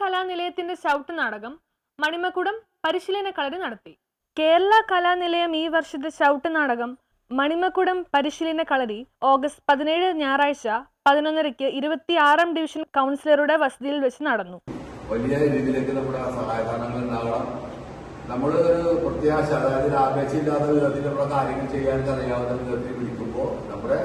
കലാനിലയത്തിന്റെ ചവിട്ട് നാടകം മണിമക്കുടം പരിശീലന കളരി നടത്തി. കേരള കലാനിലയം ഈ വർഷത്തെ ചവിട്ട് നാടകം മണിമക്കുടം പരിശീലന കളരി ഓഗസ്റ്റ് പതിനേഴ് ഞായറാഴ്ച പതിനൊന്നരയ്ക്ക് ഇരുപത്തിയാറാം ഡിവിഷൻ കൗൺസിലറുടെ വസതിയിൽ വെച്ച് നടന്നു. വലിയ രീതിയിലേക്ക് നമ്മുടെ സഹായധനങ്ങൾ ഉണ്ടാകണം നമ്മൾ ഒരു പ്രത്യാശ അതായത് ആപേക്ഷയില്ലാത്ത വിധത്തിൽ നമ്മുടെ കാര്യങ്ങൾ ചെയ്യാൻ അറിയാവുന്ന വിധത്തിൽ വിളിക്കുമ്പോൾ നമ്മുടെ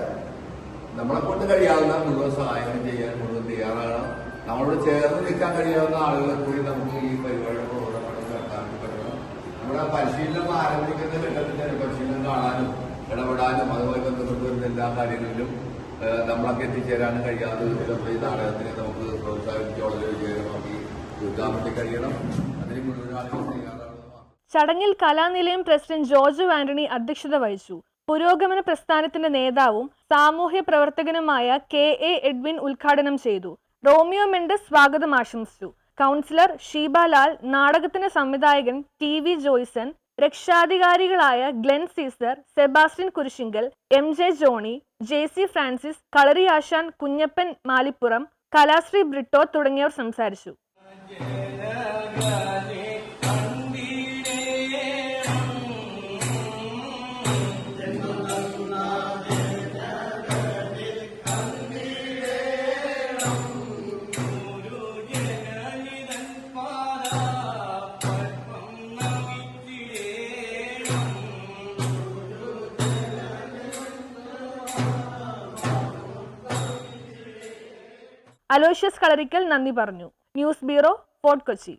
നമ്മളെ കൊണ്ട് കഴിയാവുന്ന മുഴുവൻ സഹായങ്ങൾ ചെയ്യാൻ മുഴുവൻ തയ്യാറാകണം. നമ്മളോട് ചേർന്ന് നിൽക്കാൻ കഴിയാവുന്ന ആളുകളെ കൂടി നമുക്ക് ഈ പരിപാടിയുടെ പ്രോഗ്രാമുകൾ നടത്താൻ പറ്റണം നമ്മുടെ പരിശീലനം ആരംഭിക്കുന്ന ഘട്ടത്തിൽ തന്നെ പരിശീലനം കാണാനും ഇടപെടാനും അതുമായി ബന്ധപ്പെട്ട് വരുന്ന എല്ലാ കാര്യങ്ങളിലും നമ്മളൊക്കെ എത്തിച്ചേരാനും കഴിയാതെ ഈ നാടകത്തിനെ നമുക്ക് പ്രോത്സാഹിപ്പിച്ച് വളരെ വിജയകരമാക്കി തീർക്കാൻ വേണ്ടി കഴിയണം. അതിന് മുഴുവൻ ആളുകൾ ചടങ്ങിൽ കലാനിലയം പ്രസിഡന്റ് ജോർജ് ആന്റണി അധ്യക്ഷത വഹിച്ചു. പുരോഗമന പ്രസ്ഥാനത്തിന്റെ നേതാവും സാമൂഹ്യ പ്രവർത്തകനുമായ കെ എ എഡ്വിൻ ഉദ്ഘാടനം ചെയ്തു. റോമിയോ മെൻഡസ് സ്വാഗതം ആശംസിച്ചു. കൗൺസിലർ ഷീബാലാൽ നാടകത്തിന് സംവിധായകൻ T V Joyson രക്ഷാധികാരികളായ Glen Caesar Sebastian Kurisinkal M J Johnny J C Francis Asan Kunjappan Malippuram Kalashree Britto തുടങ്ങിയവർ സംസാരിച്ചു. അലോഷ്യസ് കളരിക്കൽ നന്ദി പറഞ്ഞു. News bureau Fort Kochi.